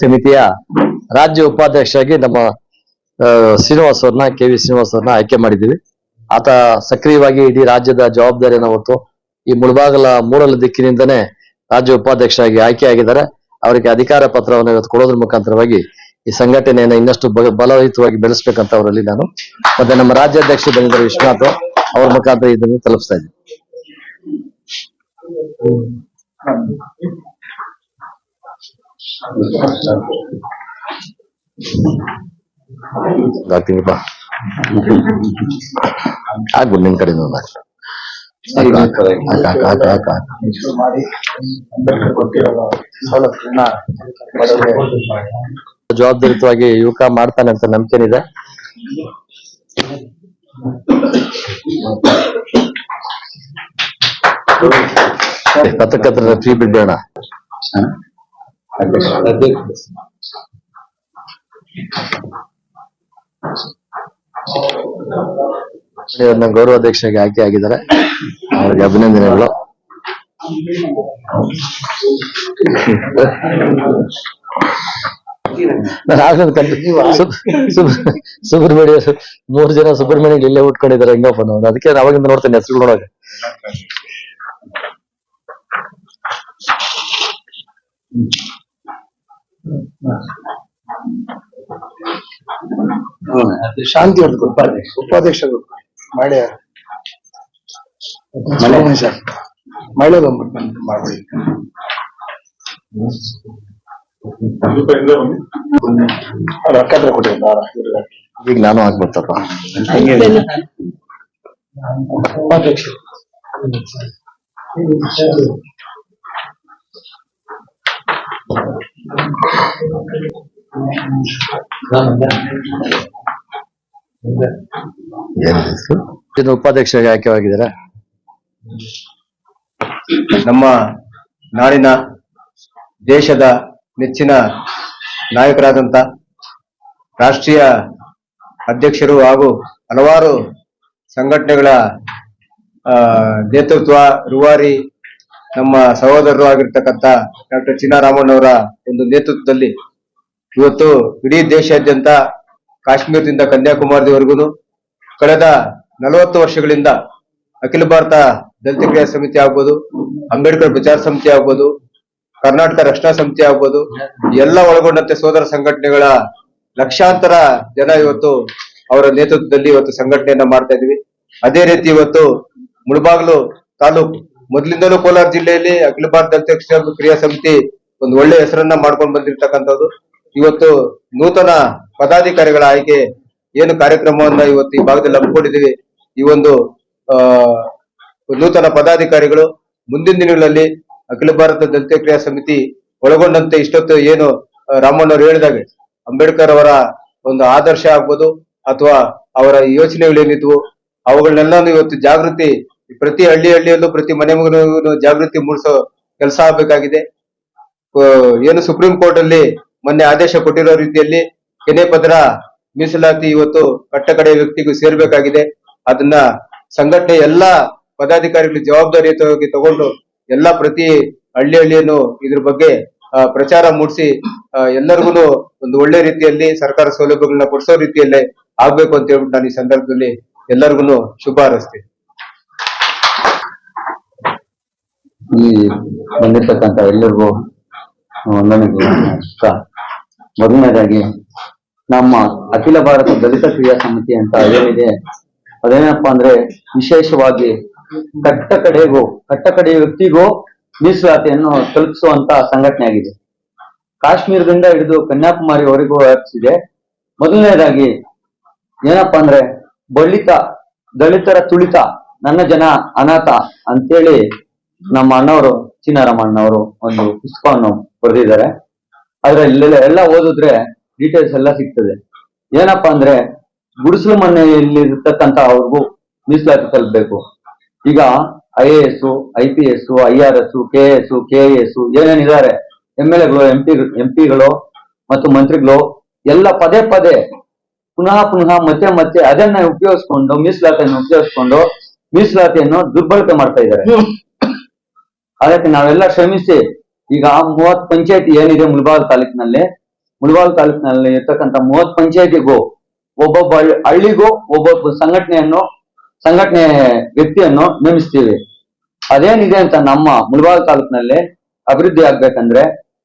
ಸಮಿತಿಯ ರಾಜ್ಯ ಉಪಾಧ್ಯಕ್ಷರಾಗಿ ನಮ್ಮ ಶ್ರೀನಿವಾಸ್ ಅವ್ರನ್ನ, ಕೆ ವಿ ಶ್ರೀನಿವಾಸ್ ಅವ್ರನ್ನ ಆಯ್ಕೆ ಮಾಡಿದ್ದೀವಿ. ಆತ ಸಕ್ರಿಯವಾಗಿ ಇಡೀ ರಾಜ್ಯದ ಜವಾಬ್ದಾರಿಯನ್ನು ಹೊತ್ತು ಈ ಮುಳಬಾಗಲ ಮೂರಲ ದಿಕ್ಕಿನಿಂದನೇ ರಾಜ್ಯ ಉಪಾಧ್ಯಕ್ಷರಾಗಿ ಆಯ್ಕೆ ಆಗಿದ್ದಾರೆ. ಅವರಿಗೆ ಅಧಿಕಾರ ಪತ್ರವನ್ನು ಇವತ್ತು ಕೊಡೋದ್ರ ಮುಖಾಂತರವಾಗಿ ಈ ಸಂಘಟನೆಯನ್ನು ಇನ್ನಷ್ಟು ಬಲಯುತವಾಗಿ ಬೆಳೆಸ್ಬೇಕಂತ ಅವರಲ್ಲಿ ನಾನು. ಮತ್ತೆ ನಮ್ಮ ರಾಜ್ಯಾಧ್ಯಕ್ಷ ಬಂದಿದ್ದಾರೆ ವಿಶ್ವನಾಥ್ ಅವ್ರ ಮುಖಾಂತರ ಇದನ್ನು ತಲುಪಿಸ್ತಾ ಇದ್ದೀನಿ. ಆಗ್ತೀನಿಪ್ಪ ಆಗ್ಬಿಡು ನಿನ್ ಕಡೆ ಜವಾಬ್ದಾರಿತವಾಗಿ ಯುವಕ ಮಾಡ್ತಾನೆ ಅಂತ ನಂಬಿಕೆನಿದೆ ಕತ್ರ ಫ್ರೀ ಬಿಡ್ಬೇಡ ನನ್ನ ಗೌರವಾಧ್ಯಕ್ಷರಾಗಿ ಆಯ್ಕೆ ಆಗಿದ್ದಾರೆ. ಅವ್ರಿಗೆ ಅಭಿನಂದನೆಗಳು. ಸುಬ್ರಹ್ಮಣ್ಯ ಮೂರ್ ಜನ ಸುಬ್ರಹ್ಮಣ್ಯ ಇಲ್ಲೇ ಉಟ್ಕೊಂಡಿದ್ದಾರೆ ಹೆಂಗಪ್ಪ ನಾವು ಅದಕ್ಕೆ ಅವಾಗಿಂದ ನೋಡ್ತೇನೆ ಹೆಸರು ನೋಡೋಕೆ. ಶಾಂತಿ ಅವ್ರದ್ದು ಉಪಾಧ್ಯಕ್ಷ. ಉಪಾಧ್ಯಕ್ಷ ಮಾಡಿ ಮಳೆ ಸರ್ ಮಳೆ ಬಂದ್ಬಿಟ್ಟು ಮಾಡ್ಬಿಡಿ ಹತ್ರ ಕೊಟ್ಟಿದ್ದಾರೆ ಈಗ ನಾನು ಆಗ್ಬಿಡ್ತಪ್ಪ ಉಪಾಧ್ಯಕ್ಷ. ಇದು ಉಪಾಧ್ಯಕ್ಷರಾಗಿ ಆಯ್ಕೆವಾಗಿದ್ದಾರೆ ನಮ್ಮ ನಾಡಿನ ದೇಶದ ನೆಚ್ಚಿನ ನಾಯಕರಾದಂತ ರಾಷ್ಟ್ರೀಯ ಅಧ್ಯಕ್ಷರು ಹಾಗೂ ಹಲವಾರು ಸಂಘಟನೆಗಳ ನೇತೃತ್ವ, ರೂವಾರಿ ನಮ್ಮ ಸಹೋದರರು ಆಗಿರ್ತಕ್ಕಂತ ಡಾಕ್ಟರ್ ಚಿನ್ನಾರಾಮಣ್ಣವರ ಒಂದು ನೇತೃತ್ವದಲ್ಲಿ ಇವತ್ತು ಇಡೀ ದೇಶಾದ್ಯಂತ ಕಾಶ್ಮೀರದಿಂದ ಕನ್ಯಾಕುಮಾರಿವರೆಗೂ ಕಳೆದ ನಲವತ್ತು ವರ್ಷಗಳಿಂದ ಅಖಿಲ ಭಾರತ ದಲಿತ ಕ್ರಿಯಾ ಸಮಿತಿ ಆಗ್ಬೋದು, ಅಂಬೇಡ್ಕರ್ ಪ್ರಚಾರ ಸಮಿತಿ ಆಗ್ಬೋದು, ಕರ್ನಾಟಕ ರಕ್ಷಣಾ ಸಮಿತಿ ಆಗ್ಬೋದು, ಎಲ್ಲ ಒಳಗೊಂಡಂತೆ ಸೋದರ ಸಂಘಟನೆಗಳ ಲಕ್ಷಾಂತರ ಜನ ಇವತ್ತು ಅವರ ನೇತೃತ್ವದಲ್ಲಿ ಇವತ್ತು ಸಂಘಟನೆಯನ್ನ ಮಾಡ್ತಾ ಇದೀವಿ ಅದೇ ರೀತಿ ಇವತ್ತು ಮುಳಬಾಗ್ಲು ತಾಲೂಕು ಮೊದಲಿಂದಲೂ ಕೋಲಾರ ಜಿಲ್ಲೆಯಲ್ಲಿ ಅಖಿಲ ಭಾರತ ದಲಿತ ಕ್ರಿಯಾ ಸಮಿತಿ ಒಂದು ಒಳ್ಳೆ ಹೆಸರನ್ನ ಮಾಡ್ಕೊಂಡು ಬಂದಿರತಕ್ಕಂಥದ್ದು. ಇವತ್ತು ನೂತನ ಪದಾಧಿಕಾರಿಗಳ ಆಯ್ಕೆ ಏನು ಕಾರ್ಯಕ್ರಮವನ್ನ ಇವತ್ತು ಈ ಭಾಗದಲ್ಲಿ ಹಮ್ಮಿಕೊಂಡಿದ್ದೀವಿ. ಈ ಒಂದು ನೂತನ ಪದಾಧಿಕಾರಿಗಳು ಮುಂದಿನ ದಿನಗಳಲ್ಲಿ ಅಖಿಲ ಭಾರತ ದಲಿತ ಕ್ರಿಯಾ ಸಮಿತಿ ಒಳಗೊಂಡಂತೆ ಇಷ್ಟೊತ್ತು ಏನು ರಾಮಣ್ಣ ಅವರು ಹೇಳಿದಾಗ, ಅಂಬೇಡ್ಕರ್ ಅವರ ಒಂದು ಆದರ್ಶ ಆಗ್ಬೋದು ಅಥವಾ ಅವರ ಯೋಚನೆಗಳೇನಿದ್ವು ಅವುಗಳನ್ನೆಲ್ಲ ಇವತ್ತು ಜಾಗೃತಿ ಪ್ರತಿ ಹಳ್ಳಿ ಹಳ್ಳಿಯಲ್ಲೂ ಪ್ರತಿ ಮನೆ ಮಗನಿಗೂ ಜಾಗೃತಿ ಮೂಡಿಸೋ ಕೆಲಸ ಆಗಬೇಕಾಗಿದೆ. ಏನು ಸುಪ್ರೀಂ ಕೋರ್ಟ್ ಅಲ್ಲಿ ಮೊನ್ನೆ ಆದೇಶ ಕೊಟ್ಟಿರೋ ರೀತಿಯಲ್ಲಿ ಕೆನೆ ಪದರ ಮೀಸಲಾತಿ ಇವತ್ತು ಕಟ್ಟಕಡೆ ವ್ಯಕ್ತಿಗೂ ಸೇರ್ಬೇಕಾಗಿದೆ. ಅದನ್ನ ಸಂಘಟನೆ ಎಲ್ಲಾ ಪದಾಧಿಕಾರಿಗಳು ಜವಾಬ್ದಾರಿಯುತವಾಗಿ ತಗೊಂಡು ಎಲ್ಲಾ ಪ್ರತಿ ಹಳ್ಳಿ ಹಳ್ಳಿಯನ್ನು ಇದ್ರ ಬಗ್ಗೆ ಪ್ರಚಾರ ಮೂಡಿಸಿ ಎಲ್ಲರಿಗೂ ಒಂದು ಒಳ್ಳೆ ರೀತಿಯಲ್ಲಿ ಸರ್ಕಾರ ಸೌಲಭ್ಯಗಳನ್ನ ಕೊಡಿಸೋ ರೀತಿಯಲ್ಲೇ ಆಗ್ಬೇಕು ಅಂತ ಹೇಳ್ಬಿಟ್ಟು ನಾನು ಈ ಸಂದರ್ಭದಲ್ಲಿ ಎಲ್ಲರಿಗೂ ಶುಭ ಹಾರೈಸ್ತೀನಿ. ಈ ಬಂದಿರ್ತಕ್ಕಂಥ ಎಲ್ಲರಿಗೂ ನನಗೆ. ಮೊದಲನೇದಾಗಿ, ನಮ್ಮ ಅಖಿಲ ಭಾರತ ದಲಿತ ಕ್ರಿಯಾ ಸಮಿತಿ ಅಂತ ಏನಿದೆ, ಅದೇನಪ್ಪಾ ಅಂದ್ರೆ ವಿಶೇಷವಾಗಿ ಕಟ್ಟ ಕಡೆಗೂ ಕಟ್ಟ ಕಡೆ ವ್ಯಕ್ತಿಗೂ ಮೀಸಲಾತಿಯನ್ನು ತಲುಪಿಸುವಂತ ಸಂಘಟನೆ ಆಗಿದೆ ಕಾಶ್ಮೀರದಿಂದ ಹಿಡಿದು ಕನ್ಯಾಕುಮಾರಿವರೆಗೂ ವ್ಯಾಪಿಸಿದೆ ಮೊದಲನೇದಾಗಿ, ಏನಪ್ಪಾ ಅಂದ್ರೆ ಬಳಿತ ದಲಿತರ ತುಳಿತ, ನನ್ನ ಜನ ಅನಾಥ ಅಂತೇಳಿ ನಮ್ಮ ಅಣ್ಣವರು ಚಿನ್ನಾರಮ್ಮಣ್ಣವರು ಒಂದು ಪುಸ್ತಕವನ್ನು ಬರೆದಿದ್ದಾರೆ. ಅದ್ರಲ್ಲಿ ಎಲ್ಲ ಓದಿದ್ರೆ ಡೀಟೇಲ್ಸ್ ಎಲ್ಲ ಸಿಗ್ತದೆ. ಏನಪ್ಪಾ ಅಂದ್ರೆ ಗುಡಿಸಲು ಮನೆಯಲ್ಲಿ ಇರ್ತಕ್ಕಂತ ಅವ್ರಿಗೂ ಮೀಸಲಾತಿ ತಲುಪಬೇಕು. ಈಗ I A S I P S I R S K S K S ಏನೇನಿದ್ದಾರೆ M L ಎಗಳು ಎಂ ಪಿ ಎಂ ಪಿಗಳು ಮತ್ತು ಮಂತ್ರಿಗಳು ಎಲ್ಲ ಪದೇ ಪದೇ ಪುನಃ ಪುನಃ ಮತ್ತೆ ಮತ್ತೆ ಅದನ್ನ ಉಪಯೋಗಿಸ್ಕೊಂಡು ಮೀಸಲಾತಿಯನ್ನು ಉಪಯೋಗಿಸ್ಕೊಂಡು ಮೀಸಲಾತಿಯನ್ನು ದುರ್ಬಳಕೆ ಮಾಡ್ತಾ ಇದ್ದಾರೆ. ಅದಕ್ಕೆ ನಾವೆಲ್ಲ ಶ್ರಮಿಸಿ ಈಗ ಮೂವತ್ ಪಂಚಾಯತಿ ಏನಿದೆ ಮುಳಬಾಲ್ ತಾಲೂಕಿನಲ್ಲಿ ಮುಳಬಾಲ್ ತಾಲೂಕಿನಲ್ಲಿ ಇರ್ತಕ್ಕಂಥ ಮೂವತ್ ಪಂಚಾಯತಿಗೂ ಒಬ್ಬೊಬ್ಬ ಹಳ್ಳಿ- ಹಳ್ಳಿಗೂ ಒಬ್ಬೊಬ್ಬ ಸಂಘಟನೆಯನ್ನು, ಸಂಘಟನೆ ವ್ಯಕ್ತಿಯನ್ನು ನೇಮಿಸ್ತೀವಿ. ಅದೇನಿದೆ ಅಂತ ನಮ್ಮ ಮುಳಬಾಲ್ ತಾಲೂಕಿನಲ್ಲಿ ಅಭಿವೃದ್ಧಿ ಆಗ್ಬೇಕಂದ್ರೆ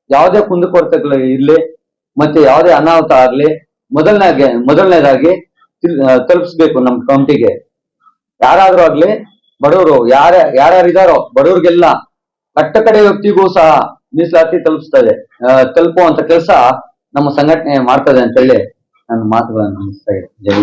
ಯಾವುದೇ ಕುಂದುಕೊರತೆಗಳು ಇರಲಿ, ಮತ್ತೆ ಯಾವುದೇ ಅನಾಹುತ ಆಗ್ಲಿ ಮೊದಲನೇ ಮೊದಲನೇದಾಗಿ ತಲುಪಿಸ್ಬೇಕು ನಮ್ಮ ಕಮಿಟಿಗೆ ಯಾರಾದ್ರೂ ಆಗ್ಲಿ, ಬಡವರು, ಯಾರ, ಯಾರ್ಯಾರಿದಾರೋ, ಬಡವ್ರಿಗೆಲ್ಲ ಕಟ್ಟ ಕಡೆ ವ್ಯಕ್ತಿಗೂ ಸಹ ಮೀಸಲಾತಿ ತಲುಪಿಸ್ತದೆ ತಲುಪುವಂತ ಕೆಲಸ ನಮ್ಮ ಸಂಘಟನೆ ಮಾಡ್ತದೆ ಅಂತೇಳಿ ನನ್ನ ಮಾತುಗಳನ್ನು ಮುಗಿಸ್ತಾ ಇದ್ದೀನಿ. ಜೈ.